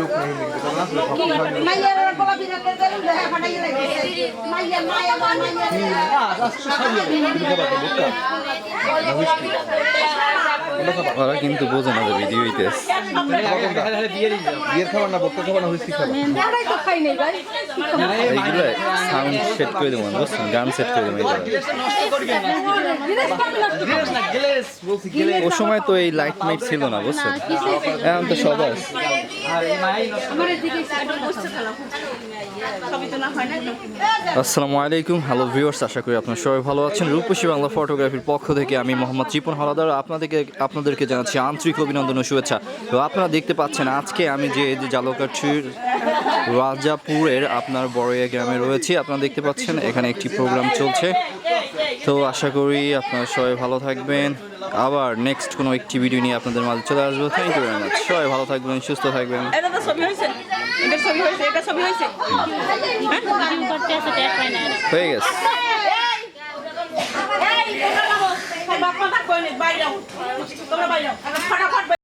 লোক নাই হয় ওরা কিন্তু বোঝে না যে ভিডিও বিয়ের খাবার না বক্তা খাবার না হুইস্কি খাবার। আমরাই তো খাই নাই ভাই। এইগুলো সাউন্ড সেট করে দেবো বুঝছেন? গান সেট করে দেবো ও সময় তো এই লাইট মাইট ছিল না বুঝছেন? এখন তো সব আছে আসসালামু আলাইকুম হ্যালো ভিউয়ার্স আশা করি আপনারা সবাই ভালো আছেন। রূপসী বাংলা ফটোগ্রাফির পক্ষ থেকে আমি মোহাম্মদ রিপন হলাদার আপনাদেরকে আপনাদেরকে জানাচ্ছি আন্তরিক অভিনন্দন ও শুভেচ্ছা। তো আপনারা দেখতে পাচ্ছেন আজকে আমি যে যে জালকাঠির রাজাপুরের আপনার বড়ইয়া গ্রামে রয়েছি। আপনারা দেখতে পাচ্ছেন এখানে একটি প্রোগ্রাম চলছে। তো আশা করি আপনারা সবাই ভালো থাকবেন। আবার নেক্সট কোনো একটি ভিডিও নিয়ে আপনাদের মাঝে চলে আসব। থ্যাংক ইউ ভেরি মাচ সবাই ভালো থাকবেন সুস্থ থাকবেন। এটা তো ছবি হয়েছে এটা ছবি হয়েছে এটা ছবি হয়েছে হয়ে গেছে তোমরা বাইরে